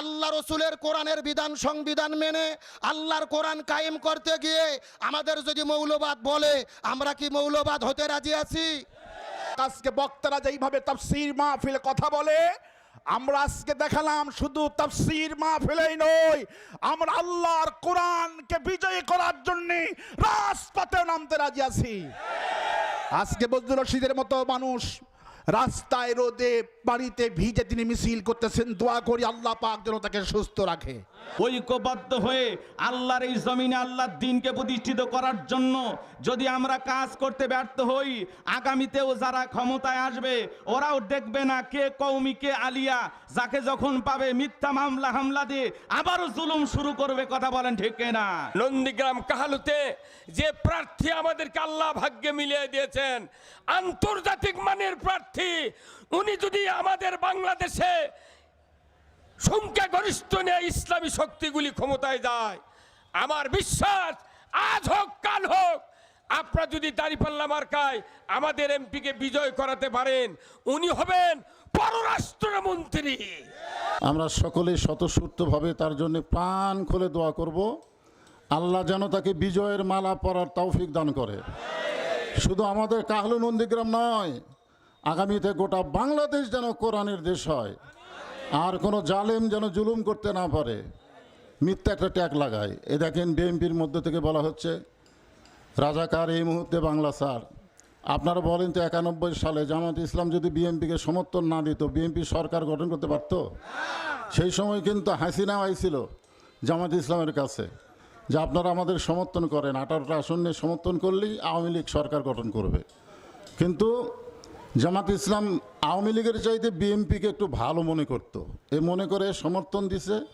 আল্লাহ রসুলের কোরআনের বিধান, সংবিধান মেনে আল্লাহর কোরআন কায়েম করতে গিয়ে আমাদের যদি মৌলবাদ বলে, আমরা কি মৌলবাদ হতে রাজি আছি? আজকে বক্তারা যেইভাবে তাফসির মাহফিলে কথা বলে, আমরা আজকে দেখালাম শুধু তাফসির মাহফিলেই নয়, আমরা আল্লাহর কোরআনকে বিজয়ী করার জন্য রাজপথে নামতে রাজি আছি। আজকে বজলুর রশিদের মতো মানুষ রাস্তায় রোদে বাড়িতে ভিজে তিনি মিছিল করতেছেন দোয়া করি আল্লাহ পাক যেন তাকে সুস্থ রাখে। ঐক্যবদ্ধ হয়ে আল্লাহর এই জমিনে আল্লাহর দিনকে প্রতিষ্ঠিত করার জন্য যদি আমরা কাজ করতে ব্যর্থ হই আগামীতেও যারা ক্ষমতায় আসবে ওরাও দেখবে না কে কৌমি কে আলিয়া যাকে যখন পাবে মিথ্যা মামলা হামলা দিয়ে আবারও জুলুম শুরু করবে কথা বলেন ঠিক না নন্দীগ্রাম কাহালুতে যে প্রার্থী আমাদেরকে আল্লাহ ভাগ্যে মিলিয়ে দিয়েছেন আন্তর্জাতিক মানের প্রার্থী উনি যদি আমাদের বাংলাদেশে সংখ্যাগরিষ্ঠ নিয়ে ইসলামী শক্তিগুলি ক্ষমতায় যায়, আমার বিশ্বাস আজ হোক, কাল হোক, আপনারা যদি দাঁড়িপাল্লা মার্কায় আমাদের এমপিকে বিজয় করাতে পারেন, উনি হবেন পররাষ্ট্রমন্ত্রী। আমরা সকলেই স্বতঃস্ফূর্তভাবে তার জন্য প্রাণ খুলে দোয়া করব। আল্লাহ যেন তাকে বিজয়ের মালা পরার তৌফিক দান করে। শুধু আমাদের কাহলু নন্দীগ্রাম নয় আগামীতে গোটা বাংলাদেশ যেন কোরআনের দেশ হয়। আর কোনো জালেম যেন জুলুম করতে না পারে। মিথ্যা একটা ট্যাগ লাগায়। এ দেখেন বিএনপির মধ্যে থেকে বলা হচ্ছে, রাজাকার এই মুহূর্তে বাংলা স্যার। আপনারা বলেন তো একানব্বই সালে জামাত ইসলাম যদি বিএনপিকে সমর্থন না দিত, বিএনপি সরকার গঠন করতে পারত? সেই সময় কিন্তু হাসিনা আইছিল জামাত ইসলামের কাছে, যে আপনারা আমাদের সমর্থন করেন, আঠারোটা আসন সমর্থন করলেই আওয়ামী লীগ সরকার গঠন করবে। কিন্তু জামাত ইসলাম আওয়ামী লীগের চাইতে বিএনপিকে একটু ভালো মনে করত। এ মনে করে সমর্থন দিছে।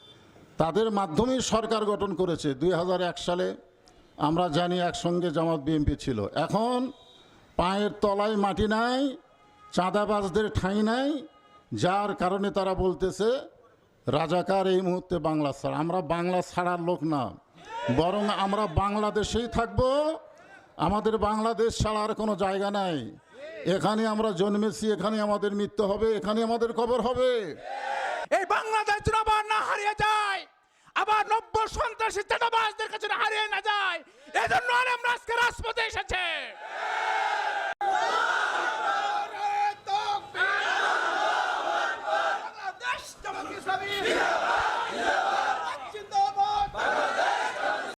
তাদের মাধ্যমেই সরকার গঠন করেছে। দুই হাজার এক সালে আমরা জানি একসঙ্গে জামাত বিএনপি ছিল। এখন পায়ের তলায় মাটি নাই, চাঁদাবাজদের ঠাঁই নাই, যার কারণে তারা বলতেছে, রাজাকার এই মুহূর্তে বাংলা ছাড়া। আমরা বাংলা ছাড়ার লোক না। বরং আমরা বাংলাদেশেই থাকব। আমাদের বাংলাদেশ ছাড়ার কোনো জায়গা নাই। এখানে আমরা জন্মেছি এখানে আমাদের মৃত্যু হবে এখানে আমাদের খবর হবে এই বাংলাদেশ আবার না হারিয়ে যায় আবার নব্য সন্ত্রাসী চাটাবাজদের কাছে হারিয়ে না যায় এজন্য আমরা আজকে রাজপথে এসেছে Yeah!